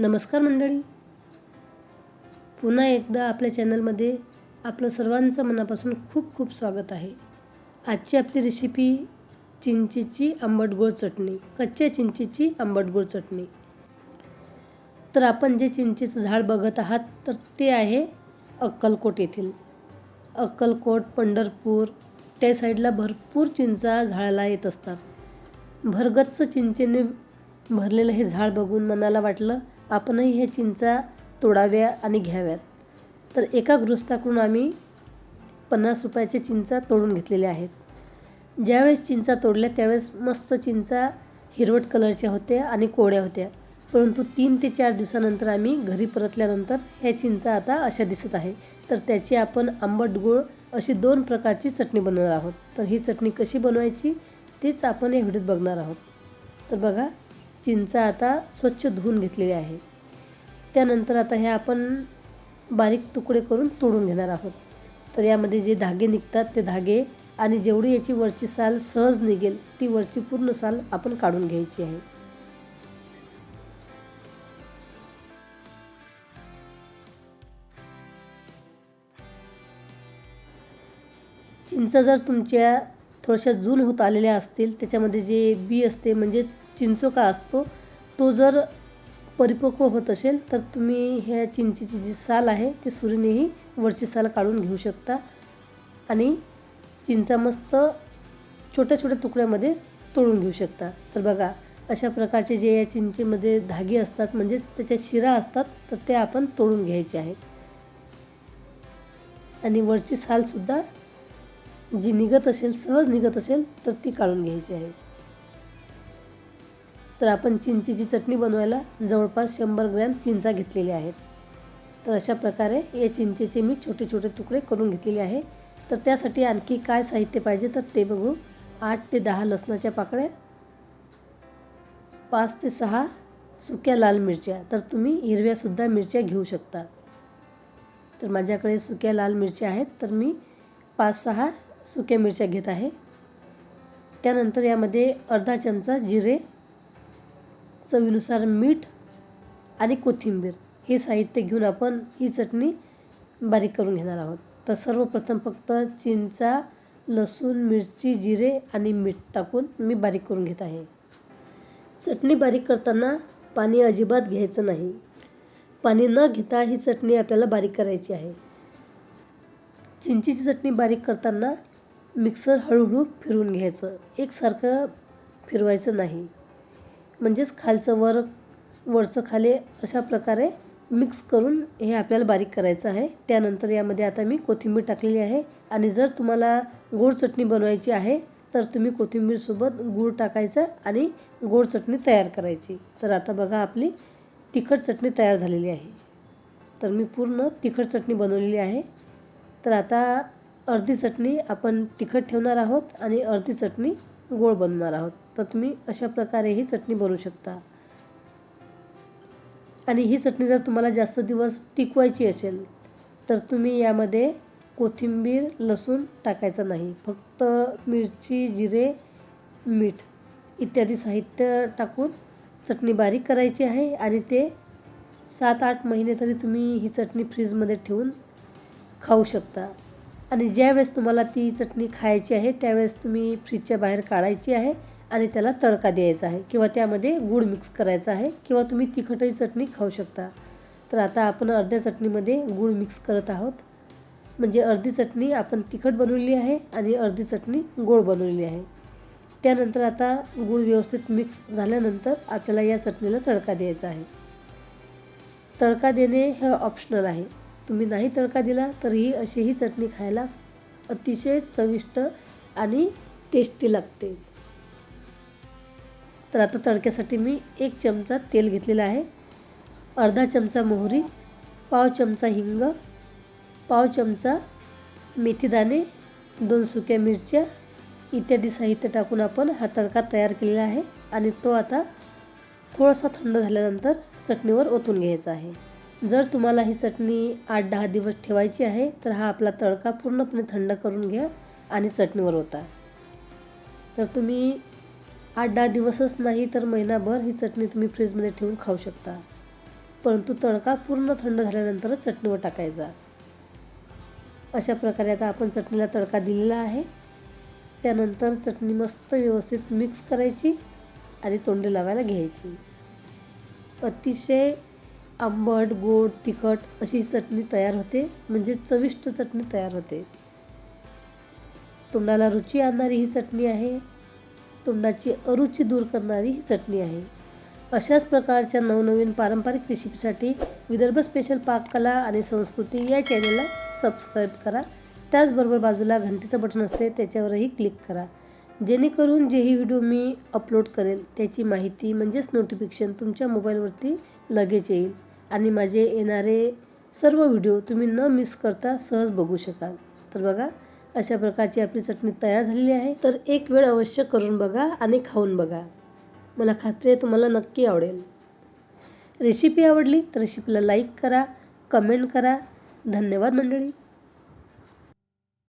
नमस्कार मंडळी. पुन्हा एकदा आपल्या चॅनलमध्ये आपलं सर्वांचं मनापासून खूप खूप स्वागत आहे. आजची आपली रेसिपी चिंचेची आंबट गोड चटणी कच्च्या चिंचेची आंबट गोड चटणी. तर आपण जे चिंचेचं झाड बघत आहात तर ते आहे अक्कलकोट येथील. अक्कलकोट पंढरपूर त्या साईडला भरपूर चिंचा झाडाला येत असतात. भरगच्च चिंचेने भरलेलं हे झाड बघून मनाला वाटलं आपणही ह्या चिंचा तोडाव्या आणि घ्याव्यात. तर एका गृहस्थाकडून आम्ही पन्नास रुपयाच्या चिंचा तोडून घेतलेल्या आहेत. ज्यावेळेस चिंचा तोडल्या त्यावेळेस मस्त चिंचा हिरवट कलरच्या होत्या आणि कोड्या होत्या. परंतु तीन ते चार दिवसानंतर आम्ही घरी परतल्यानंतर ह्या चिंचा आता अशा दिसत आहे. तर त्याची आपण आंबट गोळ अशी दोन प्रकारची चटणी बनवणार आहोत. तर ही चटणी कशी बनवायची तेच आपण या व्हिडिओत बघणार आहोत. तर बघा चिंचा आता स्वच्छ धुवून घेतलेली आहे. त्यानंतर आता हे आपण बारीक तुकडे करून तोडून घेणार आहोत. तर यामध्ये जे धागे निघतात ते धागे आणि जेवढी याची वरची साल सहज निघेल ती वरची पूर्ण साल आपण काढून घ्यायची आहे. चिंचा जर तुमच्या थोड्याशा जून होत आलेल्या असतील त्याच्यामध्ये जे बी असते म्हणजेच चिंचोका असतो तो जर परिपक्व होत असेल तर तुम्ही ह्या चिंचेची जी साल आहे ते सुरीनेही वरची साल काढून घेऊ शकता. आणि चिंचा मस्त छोट्या छोट्या तुकड्यामध्ये तोडून घेऊ शकता. तर बघा अशा प्रकारचे जे या चिंचेमध्ये धागे असतात म्हणजेच त्याच्या शिरा असतात तर ते आपण तोडून घ्यायचे आहेत. आणि वरची सालसुद्धा जी निघत असेल सहज निघत असेल तर ती काढून घ्यायची आहे. तर आपण चिंचेची चटणी बनवायला जवळपास शंभर ग्रॅम चिंचा घेतलेल्या आहेत. तर अशा प्रकारे या चिंचेचे मी छोटे छोटे तुकडे करून घेतलेले आहे. तर त्यासाठी आणखी काय साहित्य पाहिजे तर ते बघू. आठ ते दहा लसणाच्या पाकळ्या पाच ते सहा सुक्या लाल मिरच्या. तर तुम्ही हिरव्यासुद्धा मिरच्या घेऊ शकता. तर माझ्याकडे सुक्या लाल मिरच्या आहेत. तर मी पाच सहा सुक्या मिरच्या घेत आहे. त्यानंतर यामध्ये अर्धा चमचा जिरे चवीनुसार मीठ आणि कोथिंबीर हे साहित्य घेऊन आपण ही चटणी बारीक करून घेणार आहोत. तर सर्वप्रथम फक्त चिंचा लसूण मिरची जिरे आणि मीठ टाकून मी बारीक करून घेत आहे. चटणी बारीक करताना पाणी अजिबात घ्यायचं नाही. पाणी न घेता ही चटणी आपल्याला बारीक करायची आहे. चिंचीची चटणी बारीक करताना मिक्सर हळूहळू फिरवून घ्यायचं. एकसारखं फिरवायचं नाही. म्हणजेच खालचं वर वरचं खाली अशा प्रकारे मिक्स करून हे आपल्याला बारीक करायचं आहे. त्यानंतर यामध्ये आता मी कोथिंबीर टाकलेली आहे. आणि जर तुम्हाला गोड चटणी बनवायची आहे तर तुम्ही कोथिंबीरसोबत गूळ टाकायचा आणि गोड चटणी तयार करायची. तर आता बघा आपली तिखट चटणी तयार झालेली आहे. तर मी पूर्ण तिखट चटणी बनवलेली आहे. तर आता अर्धी चटणी आपण तिखट ठेवणार आहोत आणि अर्धी चटणी गोड बनवणार आहोत. तर तुम्ही अशा प्रकारे ही चटणी बनवू शकता. आणि ही चटणी जर तुम्हाला जास्त दिवस टिकवायची असेल तर तुम्ही यामध्ये कोथिंबीर लसूण टाकायचं नाही. फक्त मिरची जिरे मीठ इत्यादी साहित्य टाकून चटणी बारीक करायची आहे आणि ते सात आठ महिने तरी तुम्ही ही चटणी फ्रीजमध्ये ठेवून खाऊ शकता. आणि ज्यावेळेस तुम्हाला ती चटणी खायची आहे त्यावेळेस तुम्ही फ्रीजच्या बाहेर काढायची आहे आणि त्याला तडका द्यायचा आहे किंवा त्यामध्ये गूळ मिक्स करायचा आहे किंवा तुम्ही तिखटही चटणी खाऊ शकता. तर आता आपण अर्ध्या चटणीमध्ये गूळ मिक्स करत आहोत. म्हणजे अर्धी चटणी आपण तिखट बनवलेली आहे आणि अर्धी चटणी गोड बनवलेली आहे. त्यानंतर आता गूळ व्यवस्थित मिक्स झाल्यानंतर आपल्याला या चटणीला तडका द्यायचा आहे. तडका देणे हे ऑप्शनल आहे. तुम्ही नाही तडका दिला तरीही अशी ही चटणी खायला अतिशय चविष्ट आणि टेस्टी लागते. तर आता तडक्यासाठी मी एक चमचा तेल घेतलेला आहे. अर्धा चमचा मोहरी पाव चमचा हिंग पाव चमचा मेथीदाणे दोन सुक्या मिरच्या इत्यादी साहित्य टाकून आपण हा तडका तयार केलेला आहे आणि तो आता थोडासा थंड झाल्यानंतर चटणीवर ओतून घ्यायचा आहे. जर तुम्हाला ही चटणी आठ दहा दिवस ठेवायची आहे तर हा आपला तडका पूर्णपणे थंड करून घ्या आणि चटणीवर होता तर तुम्ही आठ दहा दिवसच नाही तर महिनाभर ही चटणी तुम्ही फ्रीजमध्ये ठेवून खाऊ शकता. परंतु तडका पूर्ण थंड झाल्यानंतरच चटणीवर टाकायचा. अशा प्रकारे आता आपण चटणीला तडका दिलेला आहे. त्यानंतर चटणी मस्त व्यवस्थित मिक्स करायची आणि तोंडी लावायला घ्यायची. अतिशय आंबट गोड तिखट अशी चटणी तयार होते. म्हणजे चविष्ट चटणी तयार होते. तोंडाला रुची आणणारी ही चटणी आहे. तोंडाची अरुची दूर करणारी ही चटणी आहे. अशाच प्रकारच्या नवनवीन पारंपरिक रेसिपीसाठी विदर्भ स्पेशल पाककला आणि संस्कृती या चॅनलला सबस्क्राईब करा. त्याचबरोबर बाजूला घंटीचं बटन असते त्याच्यावरही क्लिक करा. जेणेकरून जेही व्हिडिओ मी अपलोड करेल त्याची माहिती म्हणजेच नोटिफिकेशन तुमच्या मोबाईलवरती लगेच येईल. आणि माझे येणारे सर्व व्हिडिओ तुम्ही न मिस करता सहज बघू शकाल. तर बघा अशा प्रकारची आपली चटणी तयार झालेली आहे. तर एक वेळ अवश्य करून बघा आणि खाऊन बघा. मला खात्री आहे तुम्हाला नक्की आवडेल. रेसिपी आवडली तर रेसिपीला लाईक करा कमेंट करा. धन्यवाद मंडळी.